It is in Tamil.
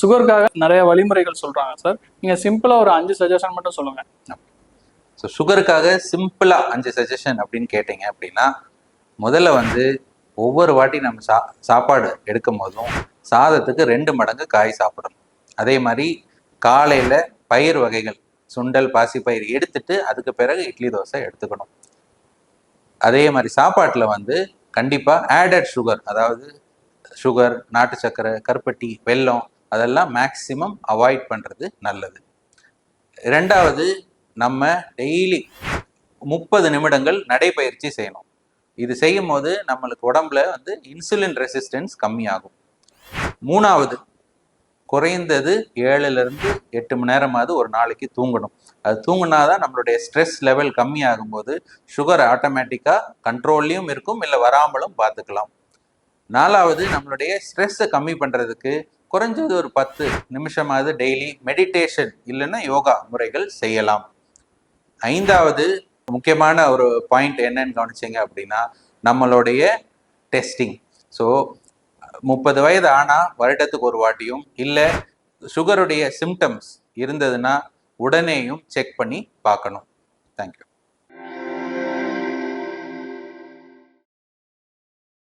சுகருக்காக நிறைய வழிமுறைகள் சொல்றாங்க சார். நீங்க சிம்பிளா ஒரு அஞ்சு சஜஷன் மட்டும் சொல்லுங்க. ஸோ சுகருக்காக சிம்பிளாக அஞ்சு சஜஷன் அப்படின்னு கேட்டிங்க அப்படின்னா முதல்ல வந்து ஒவ்வொரு வாட்டி நம்ம சா சாப்பாடு எடுக்கும் போதும் சாதத்துக்கு ரெண்டு மடங்கு காய் சாப்பிடணும். அதே மாதிரி காலையில் பயிர் வகைகள் சுண்டல் பாசிப்பயிர் எடுத்துட்டு அதுக்கு பிறகு இட்லி தோசை எடுத்துக்கணும். அதே மாதிரி சாப்பாட்டில் வந்து கண்டிப்பாக ஆடட் சுகர் அதாவது சுகர் நாட்டு சர்க்கரை கருப்பட்டி வெல்லம் அதெல்லாம் மேக்சிமம் அவாய்ட் பண்ணுறது நல்லது. ரெண்டாவது நம்ம டெய்லி முப்பது நிமிடங்கள் நடைப்பயிற்சி செய்யணும். இது செய்யும் போது நம்மளுக்கு உடம்புல வந்து இன்சுலின் ரெசிஸ்டன்ஸ் கம்மியாகும். மூணாவது குறைந்தது ஏழுலேருந்து எட்டு மணி நேரமாவது ஒரு நாளைக்கு தூங்கணும். அது தூங்குனாதான் நம்மளுடைய ஸ்ட்ரெஸ் லெவல் கம்மியாகும் போது சுகர் ஆட்டோமேட்டிக்காக கண்ட்ரோல்லையும் இருக்கும் இல்லை வராமலும் பார்த்துக்கலாம். நாலாவது நம்மளுடைய ஸ்ட்ரெஸ்ஸை கம்மி பண்ணுறதுக்கு குறைஞ்சது ஒரு பத்து நிமிஷமாவது டெய்லி மெடிடேஷன் இல்லைன்னா யோகா முறைகள் செய்யலாம். ஐந்தாவது முக்கியமான ஒரு பாயிண்ட் என்னன்னு கவனிச்சிங்க அப்படின்னா நம்மளுடைய டெஸ்டிங் ஸோ முப்பது வயது ஆனால் வருடத்துக்கு ஒரு வாட்டியும் இல்லை சுகருடைய சிம்டம்ஸ் இருந்ததுன்னா உடனேயும் செக் பண்ணி பார்க்கணும். தேங்க்யூ